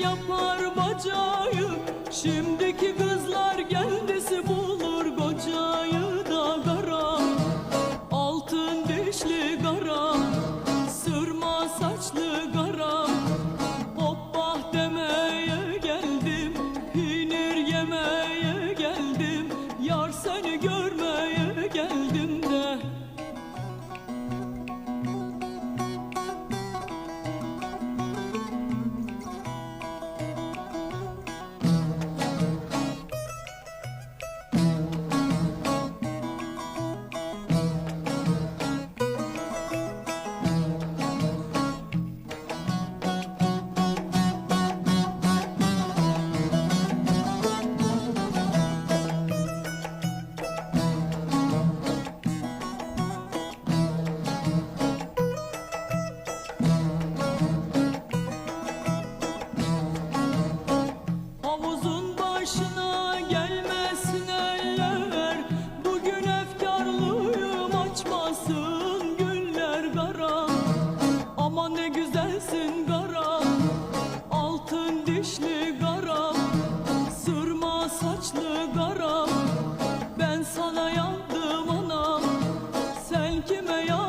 yapar bacayı Ben sana yandım anam. Sen kime yandın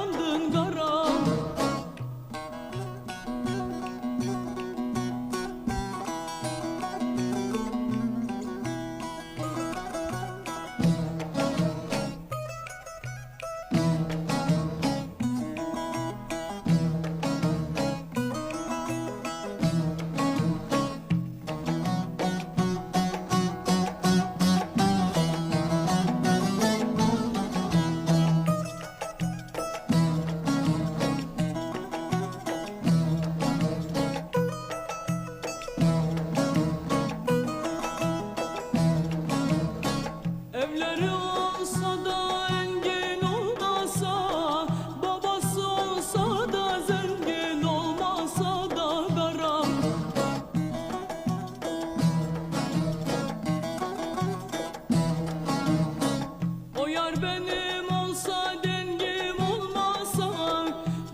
benim olsa dengim olmasa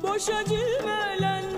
Boşa cimelenme